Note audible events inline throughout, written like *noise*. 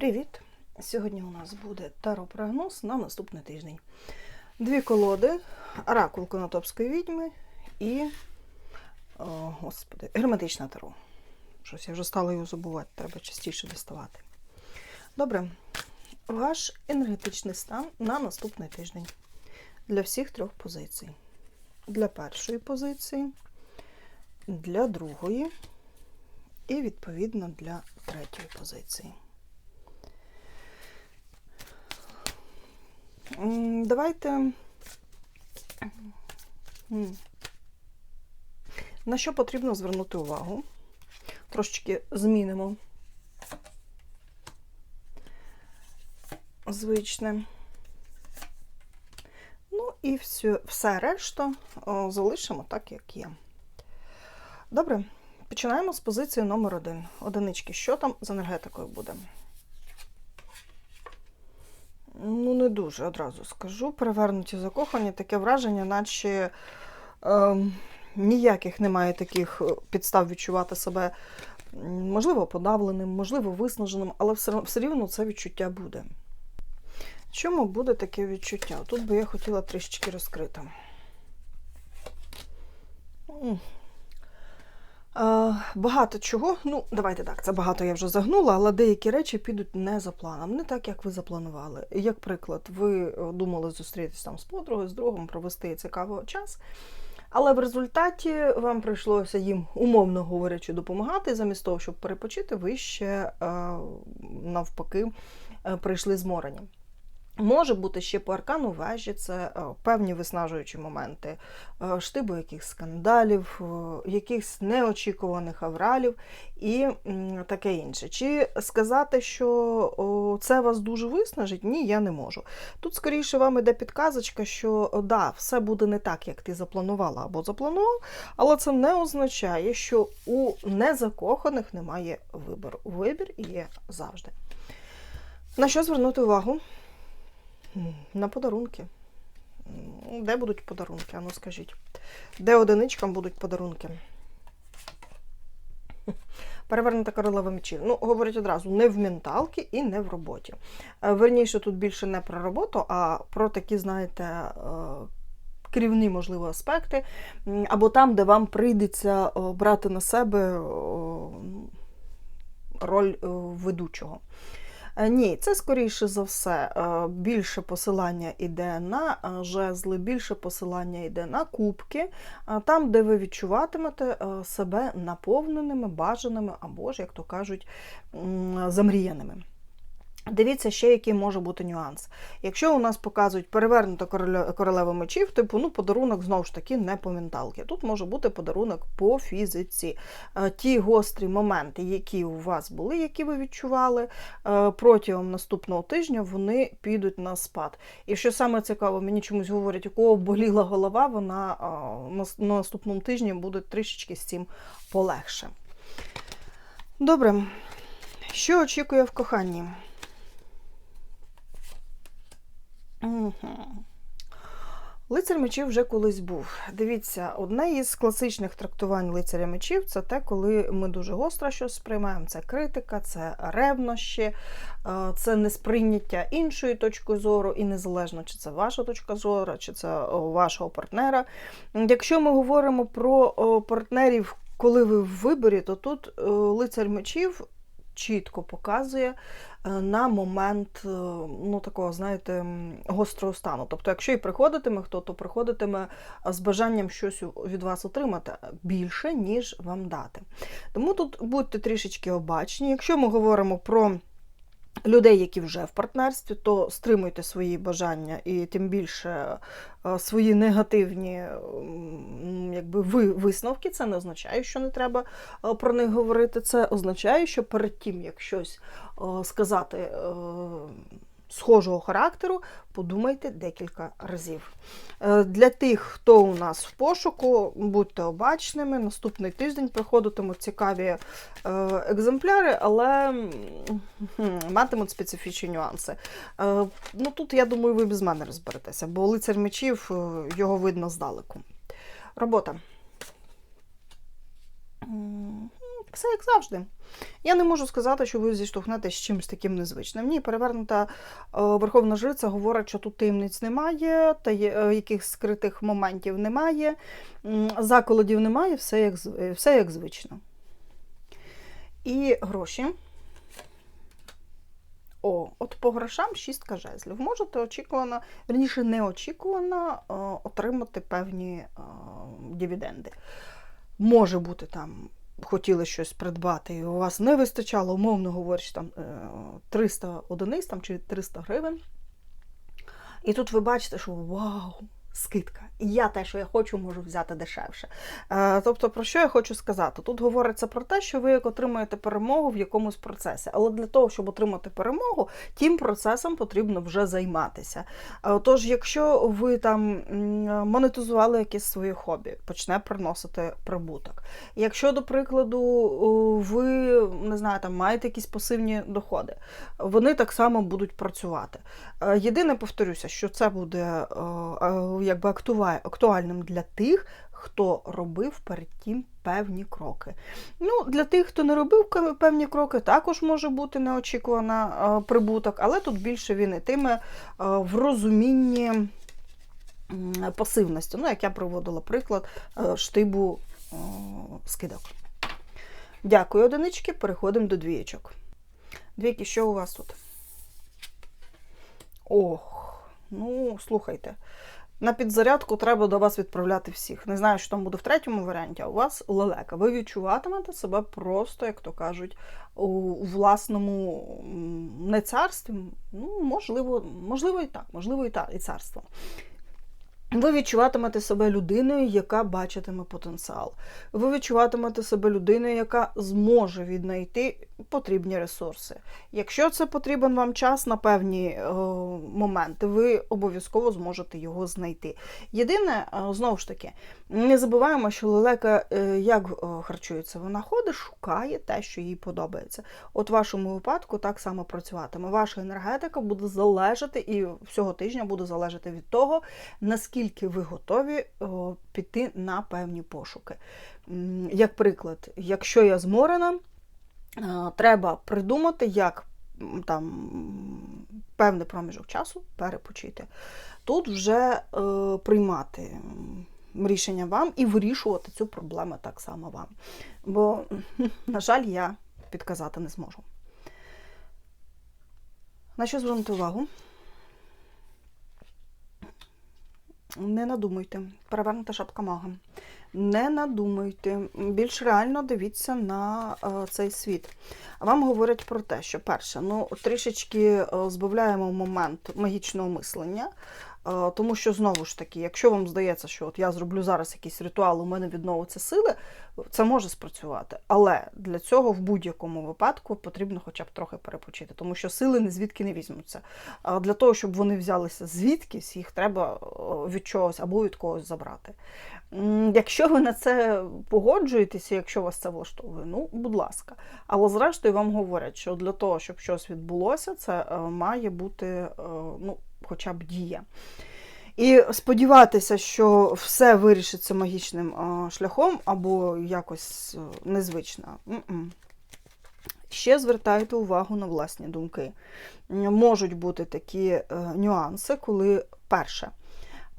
Привіт! Сьогодні у нас буде таро-прогноз на наступний тиждень. Дві колоди, оракул Конотопської відьми і о, господи, герметична таро. Щось я вже стала його забувати, треба частіше діставати. Добре, ваш енергетичний стан на наступний тиждень для всіх трьох позицій. Для першої позиції, для другої і, відповідно, для третьої позиції. Давайте. На що потрібно звернути увагу? Трошечки змінимо звичне. Ну і все, все решта залишимо так, як є. Добре, починаємо з позиції номер один. Одинички. Що там з енергетикою буде? Ну, не дуже одразу скажу. Перевернуті закохані, таке враження, наче е, ніяких немає таких е, підстав відчувати себе, можливо, подавленим, можливо, виснаженим, але все, все рівно це відчуття буде. Чому буде таке відчуття? Тут би я хотіла трішечки розкрити. Багато чого, ну, давайте так, це багато я вже загнула, але деякі речі підуть не за планом, не так, як ви запланували. Як приклад, ви думали зустрітися там з подругою, з другом, провести цікавий час, але в результаті вам прийшлося їм, умовно говорячи, допомагати. Замість того, щоб перепочити, ви ще навпаки е, прийшли зморені. Може бути ще по аркану вежі, це певні виснажуючі моменти, е, штибу якихось скандалів, е, якихось неочікуваних авралів і таке інше. Чи сказати, що це вас дуже виснажить? Ні, я не можу. Тут скоріше вам іде підказочка, що да, все буде не так, як ти запланувала або запланував, але це не означає, що у незакоханих немає вибору. Вибір є завжди. На що звернути увагу? На подарунки. Де будуть подарунки? Ану скажіть. Де одиничкам будуть подарунки? Перевернута королева мечів. Ну, говорять одразу, не в менталки і не в роботі. Е, Верніше, тут більше не про роботу, а про такі, знаєте, е, керівні, можливо, аспекти, або там, де вам прийдеться брати на себе роль е, ведучого. Е, Ні, це скоріше за все е, більше посилання йде на е, жезли, більше посилання йде на кубки, там, де ви відчуватимете себе наповненими, бажаними або ж, як то кажуть, замріяними. Дивіться ще, який може бути нюанс. Якщо у нас показують перевернута короле- королева мечів, типу ну, подарунок знову ж таки не по менталки. Тут може бути подарунок по фізиці. Е, Ті гострі моменти, які у вас були, які ви відчували, е, протягом наступного тижня вони підуть на спад. І що саме цікаво, мені чомусь говорять, у кого боліла голова, вона с- на наступному тижні буде трішечки з цим полегше. Добре. Що очікує в коханні? Лицар мечів вже колись був. Дивіться, одне із класичних трактувань лицаря мечів це те, коли ми дуже гостро щось сприймаємо. Це критика, це ревнощі, е, це несприйняття іншої точки зору, і незалежно, чи це ваша точка зору, чи це вашого партнера. Якщо ми говоримо про партнерів, коли ви в виборі, то тут е, лицар мечів чітко показує е, на момент е, ну, такого, знаєте, гострого стану. Тобто, якщо і приходитиме хто, то приходитиме з бажанням щось від вас отримати більше, ніж вам дати. Тому тут будьте трішечки обачні. Якщо ми говоримо про людей, які вже в партнерстві, то стримуйте свої бажання і тим більше е, свої негативні якби, ви- висновки. Це не означає, що не треба е, про них говорити. Це означає, що перед тим, як щось е, сказати схожого характеру, подумайте декілька разів. Е, Для тих, хто у нас в пошуку, будьте обачними. Наступний тиждень приходитимуть цікаві е, екземпляри, але матимуть специфічні нюанси. Е, Ну тут, я думаю, ви без мене розберетеся, бо лицар мечів його видно здалеку. Робота. Все як завжди. Я не можу сказати, що ви зіштовхнетеся з чимось таким незвичним. Ні, перевернута е, Верховна Жриця говорить, що тут таємниць немає, та е, якихось скритих моментів немає, заколодів немає, все як, все як звично. І гроші. О, от по грошам шістка жезлів. Можете очікувано, верніше неочікувано е, отримати певні е, дивіденди. Може бути там, хотіли щось придбати, і у вас не вистачало, умовно говорячи, там 300 е, одиниць там, чи 300 гривень. І тут ви бачите, що вау! Скидка. І я те, що я хочу, можу взяти дешевше. Е, тобто, про що я хочу сказати? Тут говориться про те, що ви отримуєте перемогу в якомусь процесі. Але для того, щоб отримати перемогу, тим процесом потрібно вже займатися. Е, тож, якщо ви там монетизували якесь своє хобі, почне приносити прибуток. Якщо, до прикладу, ви не знаю, там маєте якісь пасивні доходи, вони так само будуть працювати. Е, єдине, повторюся, що це буде якби актуальним для тих, хто робив перед тим певні кроки. Ну, Для тих, хто не робив певні кроки, також може бути неочікувана е, прибуток, але тут більше він ітиме е, в розумінні пасивності. Ну, як я приводила приклад е, штибу скидок. Дякую, одинички. Переходимо до двієчок. Двійки, що у вас тут? Ох, ну, слухайте. На підзарядку треба до вас відправляти всіх. Не знаю, що там буде в третьому варіанті, а у вас лелека. Ви відчуватимете себе просто, як то кажуть, у власному не царстві. Ну, можливо, можливо, і так, можливо, і так, і царство. Ви відчуватимете себе людиною, яка бачитиме потенціал. Ви відчуватимете себе людиною, яка зможе віднайти потрібні ресурси. Якщо це потрібен вам час на певні е, моменти, ви обов'язково зможете його знайти. Єдине, е, знову ж таки, не забуваємо, що лелека е, як харчується, вона ходить, шукає те, що їй подобається. От в вашому випадку так само працюватиме. Ваша енергетика буде залежати і всього тижня буде залежати від того, наскільки ви готові піти на певні пошуки. Як приклад, якщо я зморена, е, треба придумати, як там певний проміжок часу перепочити. Тут вже е, приймати рішення вам і вирішувати цю проблему так само вам. Бо, *laughs* на жаль, я підказати не зможу. На що звернути увагу? Не надумуйте. Перевернута шапка мага. Не надумуйте. Більш реально дивіться на е, цей світ. Вам говорять про те, що перше, ну трішечки е, збавляємо момент магічного мислення. Тому що, знову ж таки, якщо вам здається, що от я зроблю зараз якийсь ритуал, у мене відновиться сили, це може спрацювати. Але для цього в будь-якому випадку потрібно хоча б трохи перепочити, тому що сили ні звідки не візьмуться. А для того, щоб вони взялися звідкись, їх треба від чогось або від когось забрати. Якщо ви на це погоджуєтеся, якщо вас це влаштовує, ну, будь ласка. Але зрештою вам говорять, що для того, щоб щось відбулося, це е, має бути е, ну, хоча б дія. І сподіватися, що все вирішиться магічним шляхом або якось е, незвично. Ще звертайте увагу на власні думки. Можуть бути такі е, нюанси, коли перше.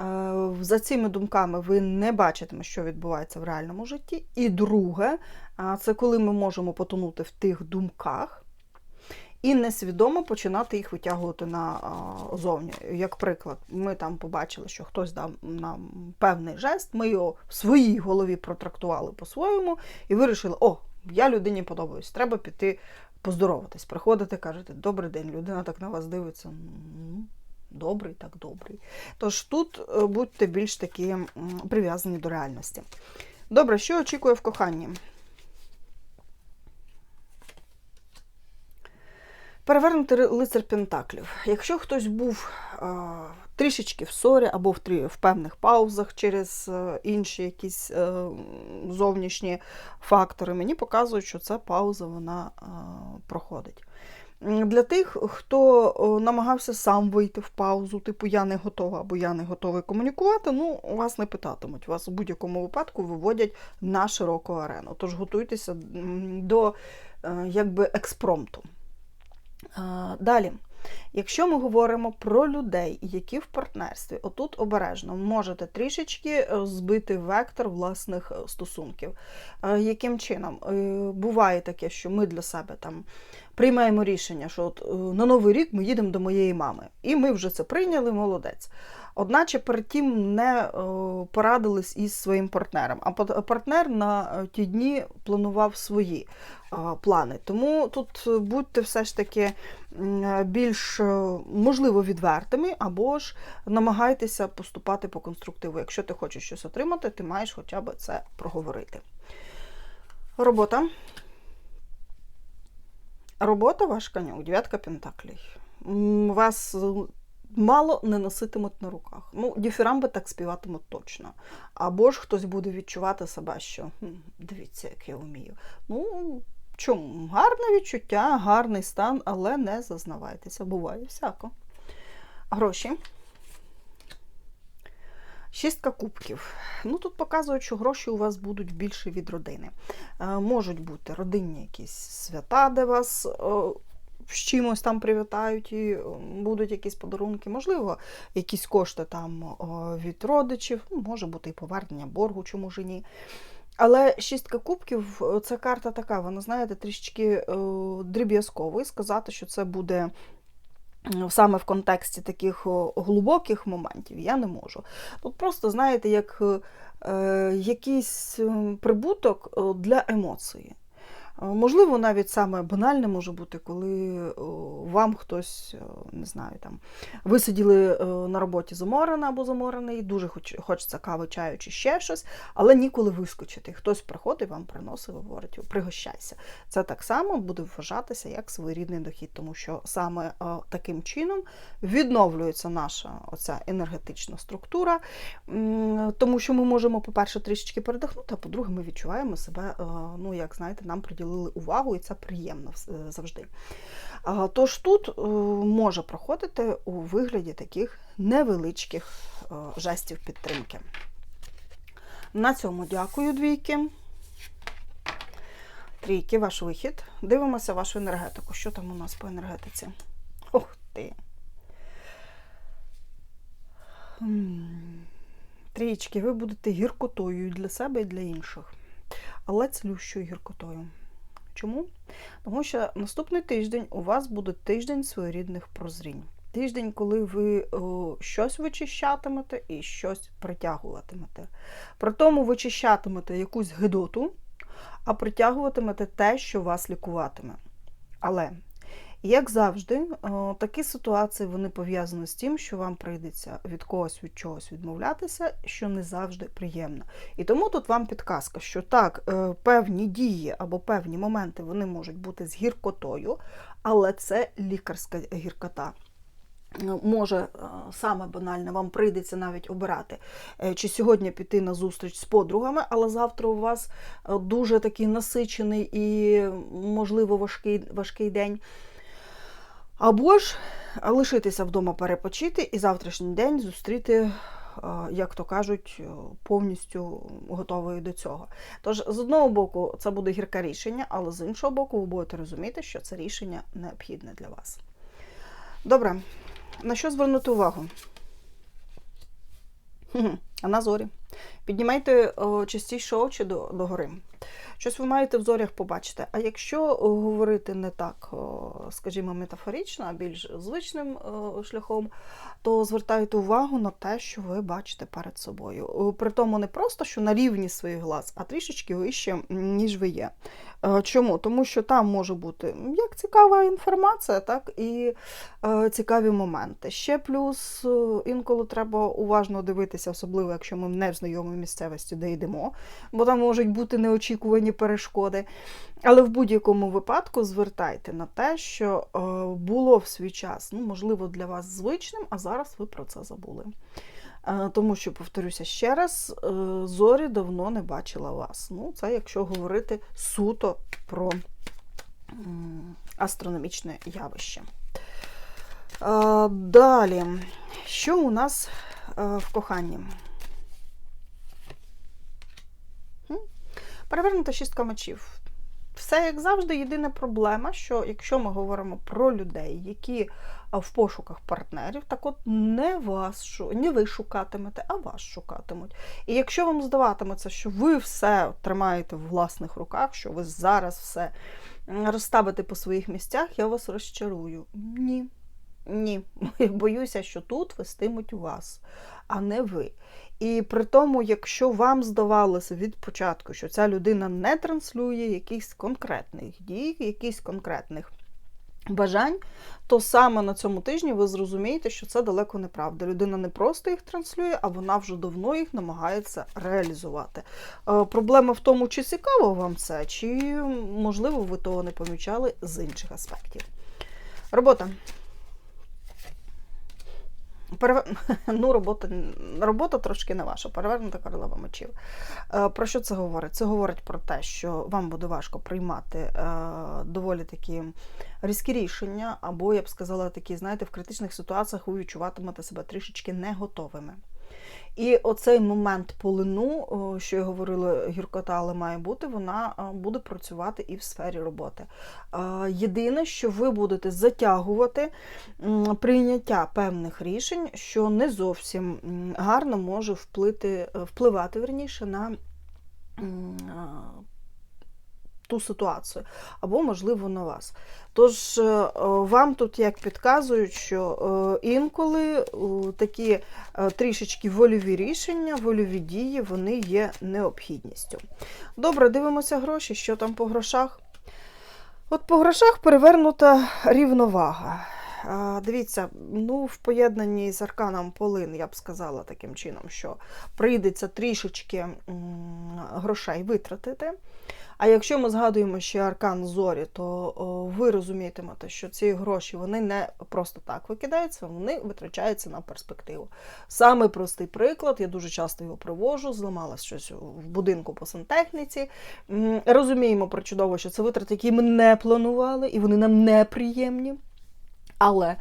Е, за цими думками ви не бачитиме, що відбувається в реальному житті. І друге, це коли ми можемо потонути в тих думках, і несвідомо починати їх витягувати назовні. Як приклад, ми там побачили, що хтось дав нам певний жест, ми його в своїй голові протрактували по-своєму і вирішили, о, я людині подобаюсь, треба піти поздороватись. Приходите, кажете, добрий день, людина так на вас дивиться. Добрий, так добрий. Тож тут е, будьте більш такі прив'язані до реальності. Добре, що очікує в коханні? Перевернути лицар Пентаклів. Якщо хтось був а, трішечки в сорі або в в певних паузах через а, інші якісь а, зовнішні фактори, мені показують, що ця пауза вона а, проходить. Для тих, хто намагався сам вийти в паузу, типу я не готова або я не готовий комунікувати, ну вас не питатимуть. Вас у будь-якому випадку виводять на широку арену. Тож готуйтеся до е, якби експромту. Далі. Якщо ми говоримо про людей, які в партнерстві, отут обережно можете трішечки е, збити вектор власних е, стосунків. Е, Яким чином? Буває таке, що ми для себе там приймаємо рішення, що от на Новий рік ми їдемо до моєї мами. І ми вже це прийняли, молодець. Одначе перед тим не е, порадились із своїм партнером. А партнер на е, ті дні планував свої е, плани. Тому тут будьте все ж таки більш можливо відвертими, або ж намагайтеся поступати по конструктиву. Якщо ти хочеш щось отримати, ти маєш хоча б це проговорити. Робота. Робота ваш конюк, дев'ятка пентаклей. Вас мало не носитимуть на руках. Ну, діфірамби так співатимуть точно. Або ж хтось буде відчувати себе, що «Хм, дивіться, як я вмію. Ну, чому? Гарне відчуття, гарний стан, але не зазнавайтеся. Буває всяко. Гроші. Шістка кубків. Ну тут показують, що гроші у вас будуть більше від родини. Е, можуть бути родинні якісь свята, де вас е, з чимось там привітають і будуть якісь подарунки. Можливо, якісь кошти там від родичів, ну, може бути і повернення боргу, чому ж ні. Але шістка кубків е, це карта така, вона, знаєте, трішечки е, дріб'язково. Сказати, що це буде саме в контексті таких глибоких моментів, я не можу. Тут просто, знаєте, як е, якийсь прибуток е, для емоції. Е, Можливо, навіть саме банальне може бути, коли вам хтось, не знаю, там, ви сиділи е, на роботі заморена або заморений, дуже хоч, хочеться кави, чаю чи ще щось, але ніколи вискочити. Хтось приходить, вам приносить, говорить, пригощайся. Це так само буде вважатися як своєрідний дохід, тому що саме е, таким чином відновлюється наша оця енергетична структура, тому що ми можемо, по-перше, трішечки передихнути, а по-друге, ми відчуваємо себе, е, ну, як знаєте, нам приділили увагу, і це приємно е, завжди. Тож тут е, може проходити у вигляді таких невеличких е, жестів підтримки. На цьому дякую, двійки. Трійки, ваш вихід. Дивимося вашу енергетику. Що там у нас по енергетиці? Ох ти. Трієчки, ви будете гіркотою для себе і для інших. Але цілющою гіркотою. Чому? Тому що наступний тиждень у вас буде тиждень своєрідних прозрінь. Тиждень, коли ви о, щось вичищатимете і щось притягуватимете. При тому вичищатимете якусь гидоту, а притягуватимете те, що вас лікуватиме. Але, як завжди, такі ситуації вони пов'язані з тим, що вам прийдеться від когось від чогось відмовлятися, що не завжди приємно. І тому тут вам підказка, що так, е, певні дії або певні моменти вони можуть бути з гіркотою, але це лікарська гіркота. Е, Може, е, саме банальне, вам прийдеться навіть обирати, е, чи сьогодні піти на зустріч з подругами, але завтра у вас е, дуже такий насичений і, можливо, важкий, важкий день. Або ж лишитися вдома перепочити і завтрашній день зустріти, е, як то кажуть, е, повністю готовою до цього. Тож, з одного боку, це буде гірке рішення, але з іншого боку, ви будете розуміти, що це рішення необхідне для вас. Добре, на що звернути увагу? А на зорі. Піднімайте частіше очі до, до гори. Щось ви маєте в зорях побачити. А якщо говорити не так, скажімо, метафорично, а більш звичним шляхом, то звертайте увагу на те, що ви бачите перед собою. При тому не просто, що на рівні своїх глаз, а трішечки вище, ніж ви є. Е, Чому? Тому що там може бути як цікава інформація, так і е, цікаві моменти. Ще плюс е, інколи треба уважно дивитися, особливо якщо ми не в знайомій місцевості, де йдемо, бо там можуть бути неочікувані перешкоди. Але в будь-якому випадку звертайте на те, що було в свій час, ну, можливо, для вас звичним, а зараз ви про це забули. Е, Тому що, повторюся ще раз, е, зорі давно не бачила вас. Ну, це якщо говорити суто про астрономічне явище. Е, Далі, що у нас в коханні? Перевернута шістка мечів. Все як завжди, єдина проблема, що якщо ми говоримо про людей, які в пошуках партнерів, так от не вас не ви шукатимете, а вас шукатимуть. І якщо вам здаватиметься, що ви все тримаєте в власних руках, що ви зараз все розставите по своїх місцях, я вас розчарую. Ні. Ні, *laughs* боюся, що тут вестимуть вас, а не ви. І при тому, якщо вам здавалося від початку, що ця людина не транслює якихось конкретних дій, якихось конкретних бажань, то саме на цьому тижні ви зрозумієте, що це далеко неправда. Людина не просто їх транслює, а вона вже давно їх намагається реалізувати. Е, Проблема в тому, чи цікаво вам це, чи можливо ви того не помічали з інших аспектів. Робота. Перевер... *laughs* Ну, робота, робота трошки не ваша, перевернута королева мечів. Е, Про що це говорить? Це говорить про те, що вам буде важко приймати е, доволі такі різкі рішення, або, я б сказала, такі, знаєте, в критичних ситуаціях ви відчуватимете себе трішечки не готовими. І оцей момент полину, що я говорила, гіркота, але має бути, вона е, буде працювати і в сфері роботи. Е, Єдине, що ви будете затягувати прийняття певних рішень, що не зовсім гарно може вплити, е, впливати верніше на ту ситуацію, або, можливо, на вас. Тож е, е, вам тут як підказують, що е, інколи такі трішечки вольові рішення, вольові дії, вони є необхідністю. Добре, дивимося гроші. Що там по грошах? От по грошах перевернута рівновага. Дивіться, ну, в поєднанні з арканом полин, я б сказала таким чином, що прийдеться трішечки грошей витратити. А якщо ми згадуємо ще аркан зорі, то ви розумітимете, що ці гроші вони не просто так викидаються, вони витрачаються на перспективу. Саме простий приклад, я дуже часто його привожу, зламалось щось в будинку по сантехніці. Розуміємо про чудово, що це витрати, які ми не планували, і вони нам неприємні. Але е,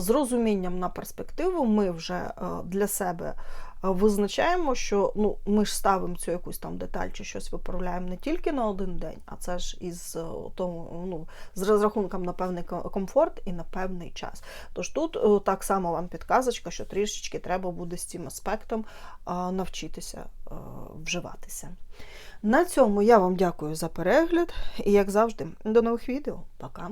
з розумінням на перспективу ми вже е, для себе е, визначаємо, що ну, ми ж ставимо цю якусь там деталь чи щось виправляємо не тільки на один день, а це ж із тому, ну, з розрахунком на певний комфорт і на певний час. Тож тут так само вам підказочка, що трішечки треба буде з цим аспектом навчитися вживатися. На цьому я вам дякую за перегляд і, як завжди, до нових відео. Пока!